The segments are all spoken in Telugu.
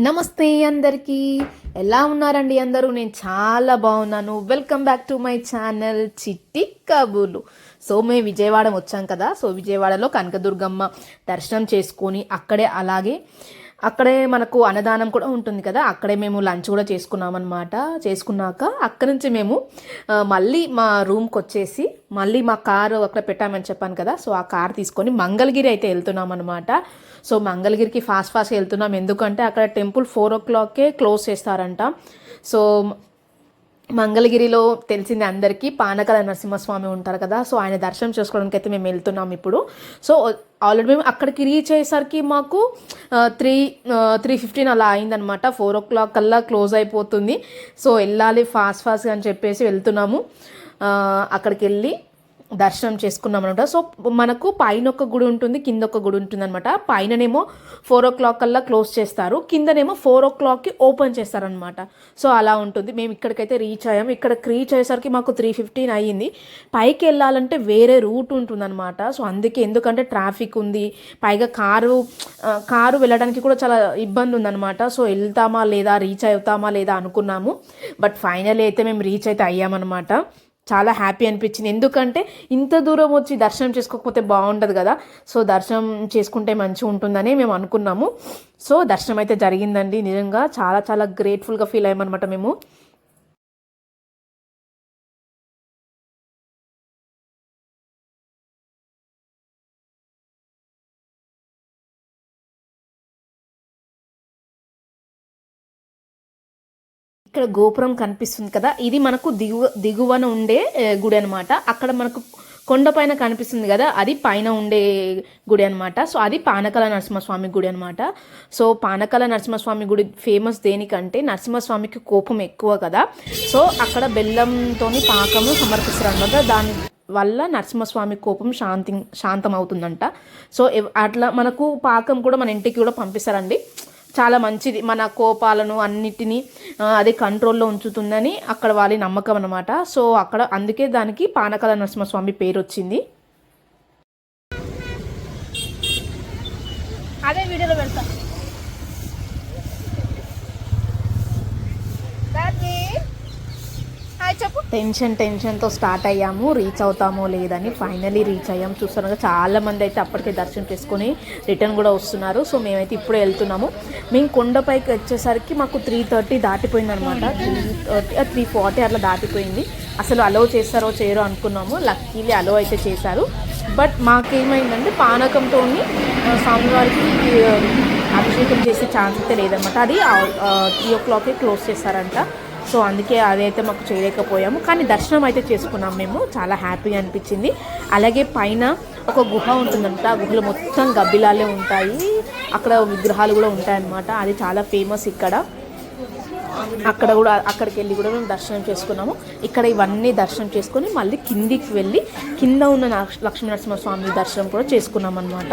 నమస్తే అందరికీ. ఎలా ఉన్నారండి అందరూ? నేను చాలా బాగున్నాను. Welcome back to my channel Chitti Kabulu. So మేము విజయవాడ వచ్చాం కదా. సో విజయవాడలో కనకదుర్గమ్మ దర్శనం చేసుకొని అక్కడే అలాగే అక్కడే మనకు అన్నదానం కూడా ఉంటుంది కదా అక్కడే మేము లంచ్ కూడా చేసుకున్నాం అనమాట చేసుకున్నాక అక్కడి నుంచి మేము మళ్ళీ మా రూమ్కి వచ్చేసి మళ్ళీ మా కారు అక్కడ పెట్టామని చెప్పాను కదా సో ఆ కార్ తీసుకొని మంగళగిరి అయితే వెళ్తున్నాం అనమాట సో మంగళగిరికి ఫాస్ట్ ఫాస్ట్ వెళ్తున్నాం. ఎందుకంటే అక్కడ టెంపుల్ ఫోర్ ఓ క్లాక్కే క్లోజ్ చేస్తారంట. సో మంగళగిరిలో తెలిసింది అందరికీ పానకల నరసింహస్వామి ఉంటారు కదా సో ఆయన దర్శనం చేసుకోవడానికి అయితే మేము వెళ్తున్నాం ఇప్పుడు. సో ఆల్రెడీ మేము అక్కడికి రీచ్ అయ్యేసరికి మాకు త్రీ త్రీ ఫిఫ్టీన్ అలా అయిందనమాట ఫోర్ ఓ క్లాక్ కల్లా క్లోజ్ అయిపోతుంది. సో వెళ్ళాలి ఫాస్ట్ ఫాస్ట్గా అని చెప్పేసి వెళ్తున్నాము. అక్కడికి వెళ్ళి దర్శనం చేసుకున్నాం అనమాట సో మనకు పైన ఒక గుడి ఉంటుంది కింద ఒక గుడి ఉంటుంది అనమాట పైననేమో ఫోర్ ఓ క్లాక్ కల్లా క్లోజ్ చేస్తారు. కిందనేమో ఫోర్ ఓ క్లాక్కి ఓపెన్ చేస్తారనమాట సో అలా ఉంటుంది. మేము ఇక్కడికైతే రీచ్ అయ్యాం. ఇక్కడ రీచ్ అయ్యేసరికి మాకు త్రీ ఫిఫ్టీన్ అయ్యింది. పైకి వెళ్ళాలంటే వేరే రూట్ ఉంటుందన్నమాట. సో అందుకే ఎందుకంటే ట్రాఫిక్ ఉంది. పైగా కారు కారు వెళ్ళడానికి కూడా చాలా ఇబ్బంది ఉందన్నమాట. సో వెళ్తామా లేదా రీచ్ అవుతామా లేదా అనుకున్నాము. బట్ ఫైనల్ అయితే మేము రీచ్ అయితే అయ్యామన్నమాట. చాలా హ్యాపీ అనిపించింది. ఎందుకంటే ఇంత దూరం వచ్చి దర్శనం చేసుకోకపోతే బాగుండదు కదా. సో దర్శనం చేసుకుంటే మంచిగా ఉంటుందని మేము అనుకున్నాము. సో దర్శనం అయితే జరిగిందండి. నిజంగా చాలా చాలా గ్రేట్ఫుల్గా ఫీల్ అయ్యామన్నమాట మేము. ఇక్కడ గోపురం కనిపిస్తుంది కదా. ఇది మనకు దిగువ దిగువన ఉండే గుడి అనమాట అక్కడ మనకు కొండ పైన కనిపిస్తుంది కదా. అది పైన ఉండే గుడి అనమాట సో అది పానకల నరసింహస్వామి గుడి అనమాట సో పానకల నరసింహస్వామి గుడి ఫేమస్ దేనికంటే నరసింహస్వామికి కోపం ఎక్కువ కదా. సో అక్కడ బెల్లంతోని పాకము సమర్పిస్తారు అనమాట దాని వల్ల నరసింహస్వామి కోపం శాంతి శాంతం అవుతుందంట సో అట్లా మనకు పాకం కూడా మన ఇంటికి కూడా పంపిస్తారండి. చాలా మంచిది. మన కోపాలను అన్నిటినీ అది కంట్రోల్లో ఉంచుతుందని అక్కడ వాళ్ళ నమ్మకం అనమాట సో అక్కడ అందుకే దానికి పానకాల నరసింహస్వామి పేరు వచ్చింది అదే వీడియోలో పెడతా. టెన్షన్ టెన్షన్తో స్టార్ట్ అయ్యాము రీచ్ అవుతామో లేదని ఫైనలీ రీచ్ అయ్యాము చూస్తాను చాలా మంది అయితే అప్పటికే దర్శనం చేసుకొని రిటర్న్ కూడా వస్తున్నారు. సో మేమైతే ఇప్పుడే వెళ్తున్నాము. మేము కొండపైకి వచ్చేసరికి మాకు త్రీ థర్టీ దాటిపోయింది అనమాట త్రీ థర్టీ త్రీ ఫార్టీ అట్లా దాటిపోయింది. అసలు అలో చేస్తారో చేయరో అనుకున్నాము. లక్కీలీ అలో అయితే చేశారు. బట్ మాకేమైందంటే పానకంతో స్వామివారికి అభిషేకం చేసే ఛాన్స్ అయితే లేదనమాట. అది త్రీ ఓ క్లాక్కి క్లోజ్ చేస్తారంట. సో అందుకే అదైతే మాకు చేయలేకపోయాము. కానీ దర్శనం అయితే చేసుకున్నాం మేము. చాలా హ్యాపీగా అనిపించింది. అలాగే పైన ఒక గుహ ఉంటుందంట. ఆ గుహలో మొత్తం గబ్బిలాలే ఉంటాయి. అక్కడ విగ్రహాలు కూడా ఉంటాయన్నమాట. అది చాలా ఫేమస్ ఇక్కడ. అక్కడ కూడా అక్కడికి వెళ్ళి కూడా మేము దర్శనం చేసుకున్నాము. ఇక్కడ ఇవన్నీ దర్శనం చేసుకొని మళ్ళీ కిందికి వెళ్ళి కింద ఉన్న లక్ష్మీనరసింహ స్వామి దర్శనం కూడా చేసుకున్నాం అనమాట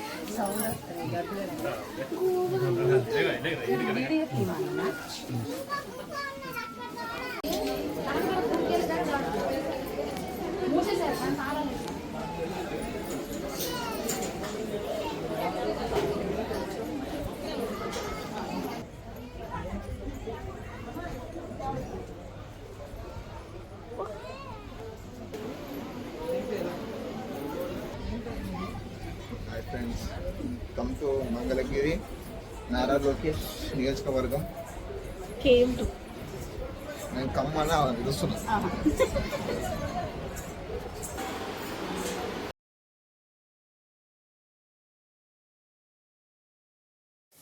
よく言わないな。కమ్ టు మంగళగిరి నారా లోకేష్ నియోజకవర్గం. Came to. నేను కమ్ అని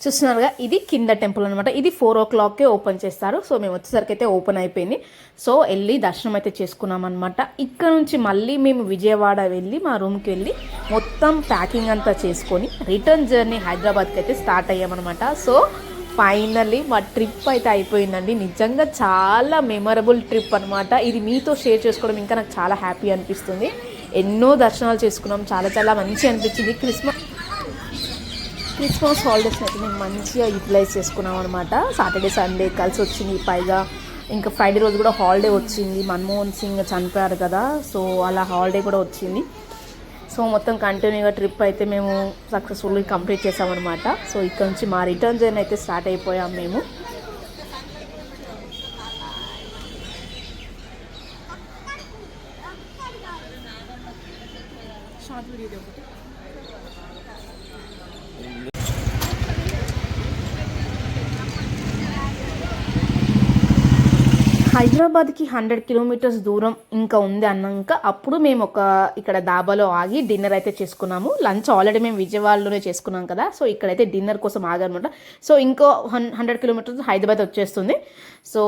చూస్తున్నారుగా ఇది కింద టెంపుల్ అనమాట ఇది ఫోర్ ఓ క్లాక్కే ఓపెన్ చేస్తారు. సో మేము వచ్చేసరికి అయితే ఓపెన్ అయిపోయింది. సో వెళ్ళి దర్శనం అయితే చేసుకున్నాం అనమాట ఇక్కడ నుంచి మళ్ళీ మేము విజయవాడ వెళ్ళి మా రూమ్కి వెళ్ళి మొత్తం ప్యాకింగ్ అంతా చేసుకొని రిటర్న్ జర్నీ హైదరాబాద్కి అయితే స్టార్ట్ అయ్యామన్నమాట సో ఫైనల్లీ మా ట్రిప్ అయితే అయిపోయిందండి. నిజంగా చాలా మెమరబుల్ ట్రిప్ అనమాట ఇది మీతో షేర్ చేసుకోవడం ఇంకా నాకు చాలా హ్యాపీ అనిపిస్తుంది. ఎన్నో దర్శనాలు చేసుకున్నాం. చాలా చాలా మంచి అనిపించింది. క్రిస్మస్ క్రిస్మస్ హాలిడేస్ని అయితే మేము మంచిగా యూటిలైజ్ చేసుకున్నాం అనమాట సాటర్డే సండే కలిసి వచ్చింది పైగా. ఇంకా ఫ్రైడే రోజు కూడా హాలిడే వచ్చింది. మన్మోహన్ సింగ్ చనిపోయారు కదా సో అలా హాలిడే కూడా వచ్చింది. సో మొత్తం కంటిన్యూగా ట్రిప్ అయితే మేము సక్సెస్ఫుల్గా కంప్లీట్ చేసామన్నమాట సో ఇక్కడ నుంచి మా రిటర్న్ జర్నీ అయితే స్టార్ట్ అయిపోయాం మేము. హైదరాబాద్కి హండ్రెడ్ కిలోమీటర్స్ దూరం ఇంకా ఉంది అన్నాక అప్పుడు మేము ఒక ఇక్కడ దాబాలో ఆగి డిన్నర్ అయితే చేసుకున్నాము. లంచ్ ఆల్రెడీ మేము విజయవాడలోనే చేసుకున్నాం కదా. సో ఇక్కడైతే డిన్నర్ కోసం ఆగనమాట సో ఇంకో హన్ హండ్రెడ్ కిలోమీటర్స్ హైదరాబాద్ వచ్చేస్తుంది. సో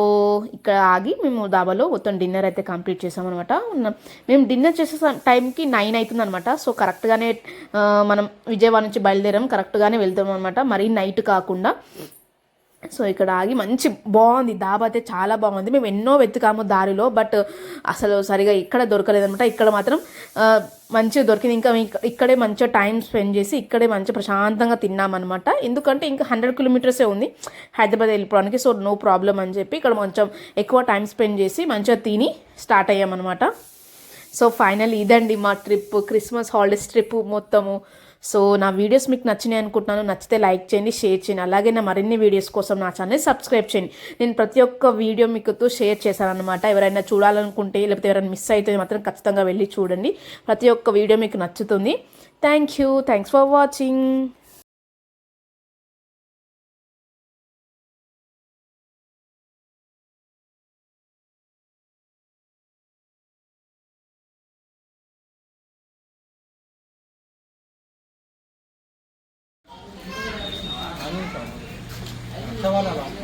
ఇక్కడ ఆగి మేము దాబాలో మొత్తం డిన్నర్ అయితే కంప్లీట్ చేసామన్నమాట. మేము డిన్నర్ చేసే టైంకి నైన్ అవుతుంది అనమాట సో కరెక్ట్గానే మనం విజయవాడ నుంచి బయలుదేరాం. కరెక్ట్గానే వెళ్తాం అనమాట మరీ నైట్ కాకుండా. సో ఇక్కడ ఆగి మంచి బాగుంది. దాబా అయితే చాలా బాగుంది. మేము ఎన్నో వెతుకాము దారిలో బట్ అసలు సరిగా ఇక్కడ దొరకలేదనమాట ఇక్కడ మాత్రం మంచిగా దొరికింది. ఇంకా ఇక్కడే మంచిగా టైం స్పెండ్ చేసి ఇక్కడే మంచిగా ప్రశాంతంగా తిన్నామన్నమాట. ఎందుకంటే ఇంకా హండ్రెడ్ కిలోమీటర్సే ఉంది హైదరాబాద్ వెళ్ళిపోవడానికి. సో నో ప్రాబ్లం అని చెప్పి ఇక్కడ కొంచెం ఎక్కువ టైం స్పెండ్ చేసి మంచిగా తిని స్టార్ట్ అయ్యామన్నమాట. సో ఫైనల్ ఇదండి మా ట్రిప్. క్రిస్మస్ హాలిడేస్ ట్రిప్ మొత్తము. సో నా వీడియోస్ మీకు నచ్చినాయి అనుకుంటున్నాను నచ్చితే లైక్ చేయండి షేర్ చేయండి. అలాగే నా మరిన్ని వీడియోస్ కోసం నా ఛానల్ సబ్స్క్రైబ్ చేయండి. నేను ప్రతి ఒక్క వీడియో మీకుతో షేర్ చేశాను అనమాట ఎవరైనా చూడాలనుకుంటే లేకపోతే ఎవరైనా మిస్ అయితే మాత్రం ఖచ్చితంగా వెళ్ళి చూడండి. ప్రతి ఒక్క వీడియో మీకు నచ్చుతుంది. Thank you. Thanks for watching. చాలు రొట్టె